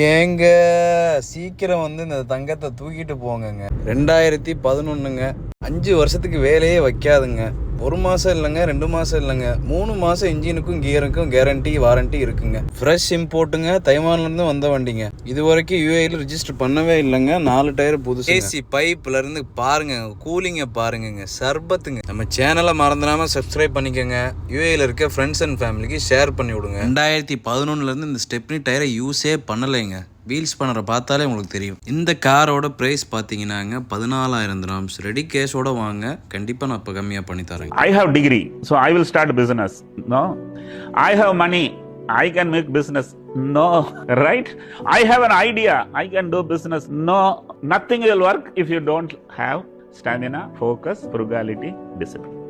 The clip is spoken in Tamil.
ஏங்க சீக்கிரம் வந்து இந்த தங்கத்தை தூக்கிட்டு போங்கங்க. ரெண்டாயிரத்தி பதினொன்றுங்க அஞ்சு வருஷத்துக்கு வேலையே வைக்காதுங்க. ஒரு மாசம் இல்லைங்க ரெண்டு மாசம் இல்லைங்க. மூணு மாசம் இன்ஜினுக்கும் கியருக்கும் கேரண்டி வாரண்டி இருக்குங்க. ஃப்ரெஷ் இம்போர்ட்டுங்க தைவான்ல இருந்து வந்த வண்டிங்க. இது வரைக்கும் யூஏல ரிஜிஸ்டர் பண்ணவே இல்லைங்க. நாலு டயர் புதுசு ஏசி பைப்ல இருந்து பாருங்க கூலிங்க பாருங்கங்க சர்பத்துங்க. நம்ம சேனலை மறந்துடாம சப்ஸ்கிரைப் பண்ணிக்கோங்க. யூஏல இருக்க ஃப்ரெண்ட்ஸ் அண்ட் ஃபேமிலிக்கு ஷேர் பண்ணி விடுங்க ரெண்டாயிரத்தி பதினொன்னுல இருந்து இந்த ஸ்டெப்னி டயரை யூஸே பண்ணலைங்க. வீல்ஸ் பண்ணுற பார்த்தாலே உங்களுக்கு தெரியும் இந்த காரோட ப்ரைஸ் பார்த்தீங்கன்னாங்க பதினாலாயிரம் திராம்ஸ் ரெடி கேஷோட வாங்க கண்டிப்பாக நான் இப்போ கம்மியாக பண்ணி தரேன் I have degree so I will start business no I have money I can make business no right I have an idea I can do business no nothing will work if you don't have stamina focus frugality discipline